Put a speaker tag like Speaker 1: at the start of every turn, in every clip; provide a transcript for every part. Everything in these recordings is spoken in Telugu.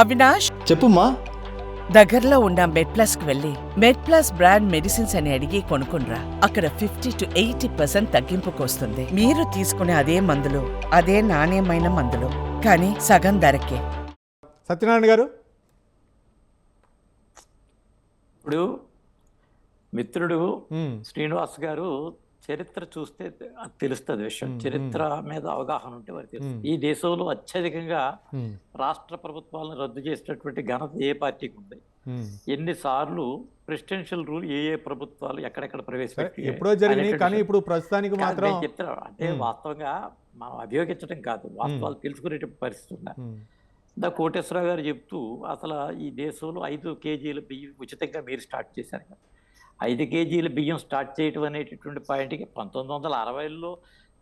Speaker 1: అవినాష్?
Speaker 2: చెప్పుమా
Speaker 1: దగ్గరలో ఉన్న మెడ్ ప్లస్కు వెళ్ళి మెడ్ ప్లస్ బ్రాండ్ మెడిసిన్స్ అని అడిగి కొనుక్కునరా అక్కడ ఫిఫ్టీ టు ఎయిటీ పర్సెంట్ తగ్గింపుకు వస్తుంది మీరు తీసుకునే అదే మందులు అదే నాణ్యమైన మందులు. కానీ సగం ధరకే.
Speaker 3: సత్యనారాయణ గారు.
Speaker 4: ఇప్పుడు మిత్రుడు. శ్రీనివాస్ గారు చరిత్ర చూస్తే తెలుస్తుంది విషయం. చరిత్ర మీద అవగాహన ఉంటే వారికి తెలుస్తుంది. ఈ దేశంలో అత్యధికంగా. రాష్ట్ర ప్రభుత్వాలను రద్దు చేసినటువంటి ఘనత ఏ పార్టీకి ఉంది. ఎన్నిసార్లు ప్రెసిడెన్షియల్ రూల్ ఏ ఏ ప్రభుత్వాలు ఎక్కడెక్కడ ప్రవేశపెట్టి
Speaker 3: ఎప్పుడో జరిగినాయి
Speaker 4: అనేటువంటి
Speaker 3: కానీ ఇప్పుడు ప్రస్తుతానికి మాత్రం
Speaker 4: చెప్తున్నా అంటే. వాస్తవంగా మనం అభియోగించడం కాదు వాస్తవాలు తెలుసుకునేటువంటి పరిస్థితి ఉందా. దా కోటేశ్వరరావు గారు చెప్తూ అసలు ఈ దేశంలో ఐదు కేజీల బియ్యం ఉచితంగా మీరు స్టార్ట్ చేశారు కదా ఐదు కేజీల బియ్యం స్టార్ట్ చేయటం అనేటటువంటి పాయింట్కి పంతొమ్మిది వందల అరవైలో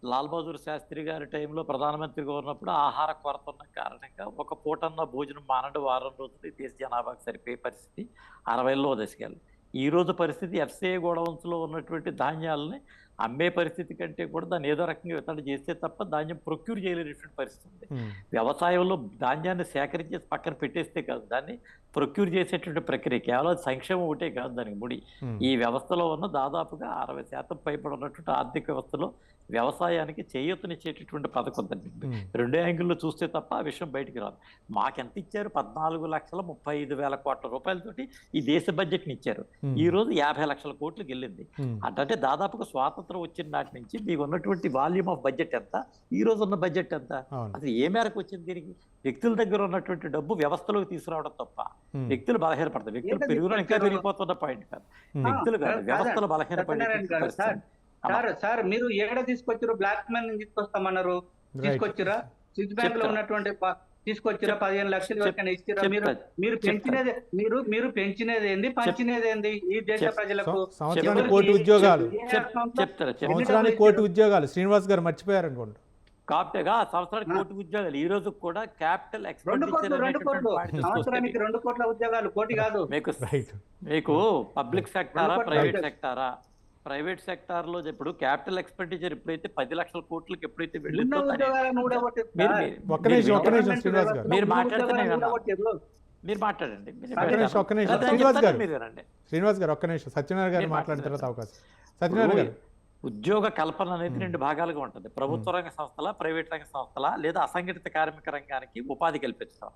Speaker 4: లాల్ బహదూర్ శాస్త్రి గారి టైంలో ప్రధానమంత్రిగా ఉన్నప్పుడు ఆహార కొరత ఉన్న కారణంగా ఒక పూటన్న భోజనం మానడు వారం రోజులు దేశ జనాభాకు సరిపోయే పరిస్థితి అరవైలో దశకెళ్ళి ఈ రోజు పరిస్థితి ఎఫ్సీఐ గోడౌన్స్లో ఉన్నటువంటి ధాన్యాలని అమ్మే పరిస్థితి కంటే కూడా దాన్ని ఏదో రకంగా విత్తనం చేస్తే తప్ప ధాన్యం ప్రొక్యూర్ చేయలేనటువంటి పరిస్థితి ఉంది. వ్యవసాయంలో ధాన్యాన్ని సేకరించి పక్కన పెట్టేస్తే కాదు దాన్ని ప్రొక్యూర్ చేసేటువంటి ప్రక్రియ కేవలం సంక్షేమం ఒకటే కాదు దానికి ముడి. ఈ వ్యవస్థలో ఉన్న దాదాపుగా అరవై శాతం పైబడి ఉన్నటువంటి ఆర్థిక వ్యవస్థలో వ్యవసాయానికి చేయూతనిచ్చేటటువంటి పథకం దాన్ని. రెండో యాంగిల్లో చూస్తే తప్ప ఆ విషయం బయటికి రాదు మాకెంత ఇచ్చారు పద్నాలుగు లక్షల ముప్పై ఐదు వేల కోట్ల రూపాయలతోటి ఈ దేశ బడ్జెట్ని ఇచ్చారు. ఈ రోజు యాభై లక్షల కోట్లకు వెళ్ళింది. అంటే దాదాపుగా స్వాతంత్రం వచ్చిన నాటి నుంచి మీకు ఉన్నటువంటి వాల్యూమ్ ఆఫ్ బడ్జెట్ ఎంత? ఈ రోజు ఉన్న బడ్జెట్ ఎంత? అసలు ఏ మేరకు వచ్చింది దీనికి? వ్యక్తుల దగ్గర ఉన్నటువంటి డబ్బు వ్యవస్థలోకి తీసుకురావడం తప్ప. వ్యక్తులు బలహీనపడతారు. వ్యక్తులు పెరుగుదల ఇంకా? పెరిగిపోతున్న పాయింట్ కాదు. వ్యక్తులు కాదు వ్యవస్థలు బలహీనపడే
Speaker 5: సార్ సార్ సార్ మీరు ఏడ తీసుకొచ్చారు? బ్లాక్ మనీ తీసుకొస్తామన్నారు. తీసుకొచ్చిరా? స్విచ్
Speaker 4: బ్యాంక్లో.
Speaker 5: ఉన్నటువంటి తీసుకొచ్చిరా పదిహేను లక్షలు ఎవరికైనా ఇచ్చిరా మీరు. మీరు. పెంచినది మీరు మీరు పెంచినది ఏంది? పంచినది ఏంది ఈ దేశ ప్రజలకు
Speaker 3: సంవత్సరానికి. కోటి ఉద్యోగాలు.
Speaker 4: చెప్తారా.
Speaker 3: సంవత్సరానికి కోటి ఉద్యోగాలు. శ్రీనివాస్ గారు మర్చిపోయారు అనుకోండి.
Speaker 4: కాకపోతేగా సంవత్సరానికి. కోటి ఉద్యోగాలు. ఈ రోజు కూడా క్యాపిటల్ ఎక్స్పెండిచర్
Speaker 5: కోట్లు. సంవత్సరానికి రెండు కోట్ల ఉద్యోగాలు. కోటి కాదు.
Speaker 4: మీకు పబ్లిక్ సెక్టారా? ప్రైవేట్. సెక్టారా? ప్రైవేట్ సెక్టార్లో ఇప్పుడు క్యాపిటల్ ఎక్స్పెండిచర్ ఎప్పుడైతే పది లక్షల కోట్లకి ఎప్పుడైతే వెళ్ళిందో మీరు. మీరు- మాట్లాడండి
Speaker 3: శ్రీనివాస్ గారు. ఒక్క నిమిషం. సత్యనారాయణ గారు మాట్లాడిన తర్వాత. అవకాశం. సత్యనారాయణ గారు.
Speaker 4: ఉద్యోగ కల్పన అనేది. రెండు భాగాలుగా ఉంటుంది. ప్రభుత్వ రంగ సంస్థల ప్రైవేట్ రంగ సంస్థల లేదా అసంఘటిత కార్మిక రంగానికి ఉపాధి కల్పించడం.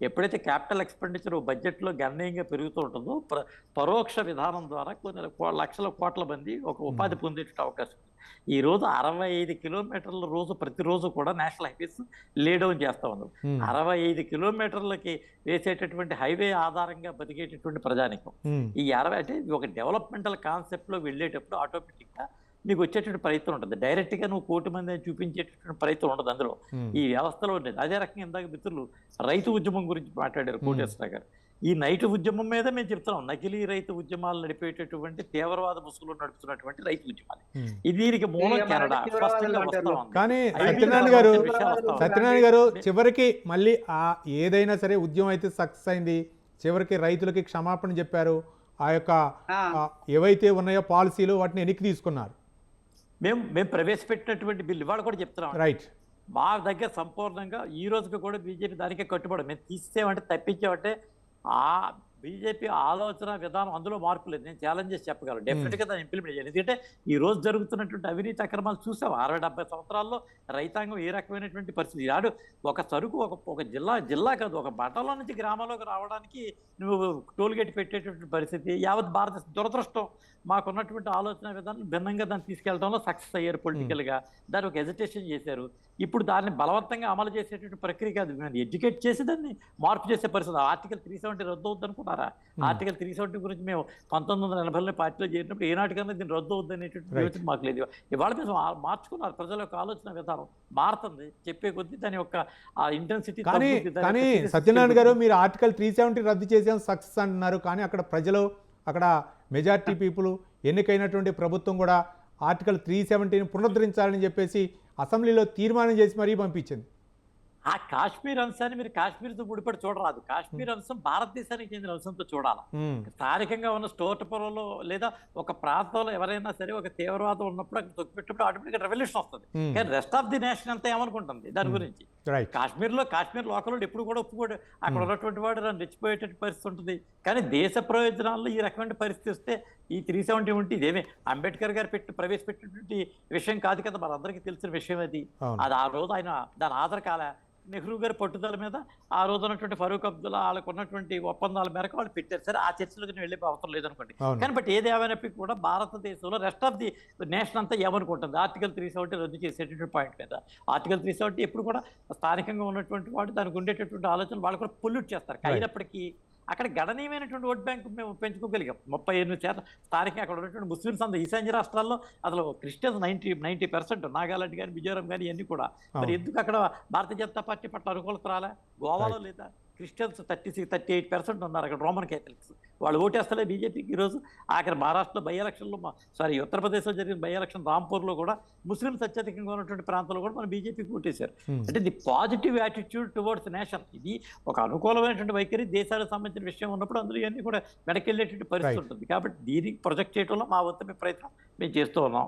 Speaker 4: ఎప్పుడైతే క్యాపిటల్ ఎక్స్పెండిచర్ బడ్జెట్లో గణనీయంగా పెరుగుతూ ఉంటుందో ప్ర- పరోక్ష విధానం ద్వారా కొన్ని లక్షల కోట్ల మంది ఒక ఉపాధి పొందే అవకాశం ఉంది ఈ రోజు అరవై ఐదు కిలోమీటర్ల రోజు ప్రతిరోజు కూడా నేషనల్ హైవేస్ లేడౌన్ చేస్తా
Speaker 3: మ్మ్.
Speaker 4: అరవై ఐదు కిలోమీటర్లకి వేసేటటువంటి హైవే ఆధారంగా బతికేటటువంటి ప్రజానికం. ఈ అరవై అంటే ఒక డెవలప్మెంటల్ కాన్సెప్ట్లో వెళ్ళేటప్పుడు ఆటోమేటిక్గా నీకు వచ్చేటువంటి ప్రయత్నం ఉంటుంది. డైరెక్ట్గా నువ్వు కోటి మంది అని చూపించేటటువంటి ప్రయత్నం ఉండదు అందులో. ఈ వ్యవస్థలో ఉండేది. అదే రకంగా ఇందాక మిత్రులు రైతు ఉద్యమం గురించి మాట్లాడారు. కోటేశ్వర గారు. ఈ నైటు ఉద్యమం మీద మేము చెప్తున్నాం. నకిలీ రైతు ఉద్యమాలు నడిపేటటువంటి తీవ్రవాద ముసుగులు నడుపుతున్నటువంటి రైతు ఉద్యమాలు. ఇది దీనికి మూలం కెనడా.
Speaker 3: కానీ సత్యనారాయణ గారు. సత్యనారాయణ గారు చివరికి మళ్ళీ ఆ ఏదైనా సరే ఉద్యమం అయితే సక్సెస్ అయింది. చివరికి రైతులకి క్షమాపణ చెప్పారు. ఆ యొక్క ఏవైతే ఉన్నాయో పాలసీలు వాటిని వెనక్కి తీసుకున్నారు.
Speaker 4: మేము మేము ప్రవేశపెట్టినటువంటి బిల్లు ఇవాళ కూడా చెప్తున్నాం.
Speaker 3: రైట్
Speaker 4: మా దగ్గర సంపూర్ణంగా ఈ రోజుకి కూడా బీజేపీ దానికే కట్టుబడి మేము తీసేమంటే తప్పించామంటే ఆ బీజేపీ ఆలోచన విధానం అందులో మార్పు లేదు. నేను ఛాలెంజ్ చేసి చెప్పగలను. డెఫినెట్గా దాన్ని ఇంప్లిమెంట్ చేయాలి. ఎందుకంటే ఈ రోజు జరుగుతున్నటువంటి అవినీతి అక్రమాలు చూసాం అరవై డెబ్బై సంవత్సరాల్లో రైతాంగం ఏ రకమైనటువంటి పరిస్థితి? నాడు ఒక సరుకు ఒక ఒక జిల్లా జిల్లా కాదు ఒక మండలం నుంచి గ్రామంలోకి రావడానికి నువ్వు టోల్ గేట్ పెట్టేటటువంటి పరిస్థితి యావత్ భారత దురదృష్టం మాకున్నటువంటి ఆలోచన విధానం భిన్నంగా దాన్ని తీసుకెళ్ళడంలో సక్సెస్ అయ్యారు పొలిటికల్గా దాన్ని ఒక ఎజిటేషన్ చేశారు. ఇప్పుడు దాన్ని బలవంతంగా అమలు చేసేటువంటి ప్రక్రియ కాదు. మేము ఎడ్యుకేట్ చేసి దాన్ని మార్పు చేసే పరిస్థితి. ఆర్టికల్ త్రీ సెవెంటీ రద్దు అవుద్ది అనుకున్నారా ఆర్టికల్ త్రీ సెవెంటీ గురించి మేము పంతొమ్మిది వందల ఎనభైలో పార్టీలో చేరినప్పుడు ఏనాటికన్నా దీన్ని రద్దు అవుద్ది అనేటువంటి
Speaker 3: Right.
Speaker 4: యోచన మాకు లేదు. ఇవాళ మేము మార్చుకున్నారు ప్రజల యొక్క ఆలోచన విధానం. మారుతుంది చెప్పే కొద్దీ దాని యొక్క ఆ ఇంటెన్సిటీ
Speaker 3: కానీ కానీ సత్యనారాయణ గారు మీరు ఆర్టికల్ త్రీ సెవెంటీ రద్దు చేసాం సక్సెస్ అంటున్నారు. కానీ అక్కడ ప్రజలు అక్కడ మెజారిటీ పీపుల్ ఎన్నికైనటువంటి ప్రభుత్వం కూడా ఆర్టికల్ త్రీ సెవెంటీని పునరుద్ధరించాలని చెప్పేసి అసెంబ్లీలో తీర్మానం చేసి మరీ పంపించింది.
Speaker 4: ఆ కాశ్మీర్ అంశాన్ని మీరు కాశ్మీర్తో ముడిపడి చూడరాదు. కాశ్మీర్ అంశం భారతదేశానికి చెందిన అంశంతో చూడాలి? స్థానికంగా ఉన్న స్టోటపురంలో లేదా ఒక ప్రాంతంలో ఎవరైనా సరే ఒక తీవ్రవాదం ఉన్నప్పుడు అక్కడ తొక్కిపెట్టినప్పుడు ఆటోమేటిక్గా రెవల్యూషన్ వస్తుంది. కానీ రెస్ట్ ఆఫ్ ది నేషన్ అంతా ఏమనుకుంటుంది? దాని గురించి.
Speaker 3: రైట్
Speaker 4: కాశ్మీర్లో కాశ్మీర్ లోకల్ ఎప్పుడు కూడా ఒప్పుకోడు. అక్కడ ఉన్నటువంటి వాడు నన్ను రెచ్చిపోయేటటువంటి పరిస్థితి ఉంటుంది. కానీ దేశ ప్రయోజనాల్లో ఈ రకమైన పరిస్థితి వస్తే ఈ త్రీ సెవెంటీ ఉంటే ఇదేమి అంబేద్కర్ గారు పెట్టి ప్రవేశపెట్టినటువంటి విషయం కాదు కదా? మనందరికీ తెలిసిన విషయం అది. అది ఆ రోజు ఆయన దాని ఆధార కాల నెహ్రూ గారి పట్టుదల మీద ఆ రోజు ఉన్నటువంటి ఫరూక్ అబ్దుల్లా వాళ్ళకు ఉన్నటువంటి ఒప్పందాల మేరకు వాళ్ళు పెట్టారు. సరే ఆ చర్చలకు నేను వెళ్ళే అవసరం లేదనుకోండి. కానీ బట్ ఏది ఏమైనప్పటికీ కూడా భారతదేశంలో రెస్ట్ ఆఫ్ ది నేషన్ అంతా ఏమనుకుంటుంది? ఆర్టికల్ త్రీ సెవెంటీ రద్దు చేసేటటువంటి పాయింట్ మీద. ఆర్టికల్ త్రీ సెవెంటీ ఎప్పుడు కూడా స్థానికంగా ఉన్నటువంటి వాడు దానికి ఉండేటటువంటి ఆలోచన వాళ్ళు కూడా పొల్యూట్ చేస్తారు. అయినప్పటికీ అక్కడ గణనీయమైనటువంటి ఓట్ బ్యాంక్ మేము పెంచుకోగలిగాం. ముప్పై ఎనిమిది శాతం స్థానికంగా అక్కడ ఉన్నటువంటి ముస్లిమ్స్ అంతా ఈశాన్య రాష్ట్రాల్లో అసలు Christians ninety ninety percent Nagaland కానీ మిజోరాం కానీ ఇవన్నీ కూడా. మరి. ఎందుకు అక్కడ భారతీయ జనతా పార్టీ పట్ల అనుకూలత రాలే? గోవాలో లేదా? Christians thirty six thirty eight percent ఉన్నారు అక్కడ రోమన్ క్యాథలిక్స్. వాళ్ళు ఓటేస్తలే బీజేపీకి ఈరోజు ఆఖరి మహారాష్ట్రలో బై ఎలక్షన్లో సారీ ఉత్తరప్రదేశ్లో జరిగిన బై ఎలక్షన్ రాంపూర్లో కూడా ముస్లింస్ అత్యధికంగా ఉన్నటువంటి ప్రాంతాల్లో కూడా మన బీజేపీకి ఓటేశారు. అంటే the positive attitude towards nation. ఇది ఒక అనుకూలమైనటువంటి వైఖరి దేశాలకు సంబంధించిన విషయం ఉన్నప్పుడు అందులో ఇవన్నీ కూడా వెనకెళ్ళేటువంటి పరిస్థితి. ఉంటుంది. కాబట్టి దీనికి ప్రొజెక్ట్ చేయడంలో మా వంతు మేము ప్రయత్నం మేము చేస్తూ ఉన్నాం.